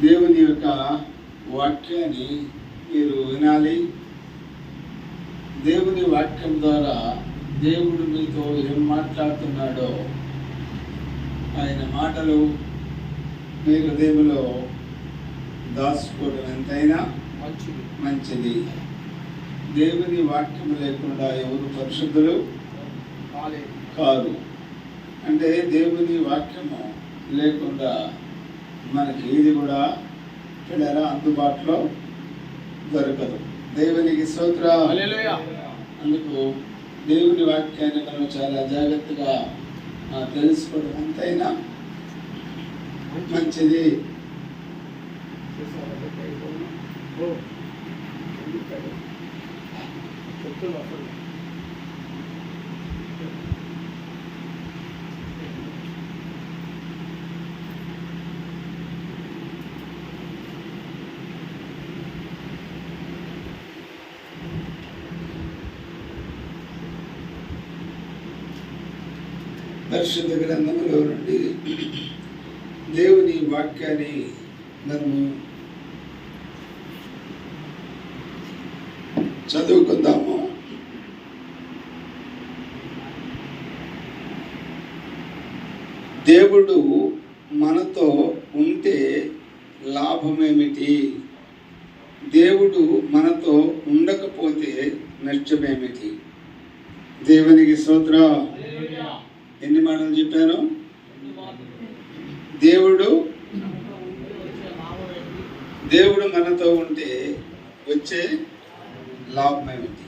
దేవుని యొక్క వాక్యాన్ని మీరు వినాలి. దేవుని వాక్యం ద్వారా దేవుడు మీతో ఏం మాట్లాడుతున్నాడో ఆయన మాటలు మీ హృదయంలో దాచుకోవడం ఎంతైనా మంచిది. మంచిది. దేవుని వాక్యం లేకుండా ఎవరు పరిశుద్ధులు కాదు అంటే దేవుని వాక్యము లేకుండా మనకి ఏది కూడా పిల్లరా అందుబాటులో దొరకదు దేవునికి స్తోత్ర హల్లెలూయా. అందుకు దేవుని వాక్యాన్ని మనం చాలా జాగ్రత్తగా ఆ, తెలుసుకోవడం ఎంతైనా మంచిది ఓ. చెప్తున్నా పరిశుద్ధ గ్రంథంలో నుండి దేవుని వాక్యాన్ని మనము చదువుకుందాము. దేవుడు మనతో ఉంటే లాభమేమిటి? దేవుడు మనతో ఉండకపోతే నష్టమేమిటి? దేవునికి స్తోత్ర. ఎన్ని మాటలు చెప్పాను దేవుడు దేవుడు మనతో ఉంటే వచ్చే లాభం ఏమిటి?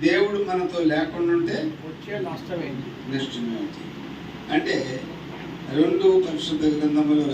దేవుడు మనతో లేకుండా ఉంటే వచ్చే నష్టమేంటి నష్టం ఏమిటి? అంటే రెండు పరిశుద్ధ గ్రంథములు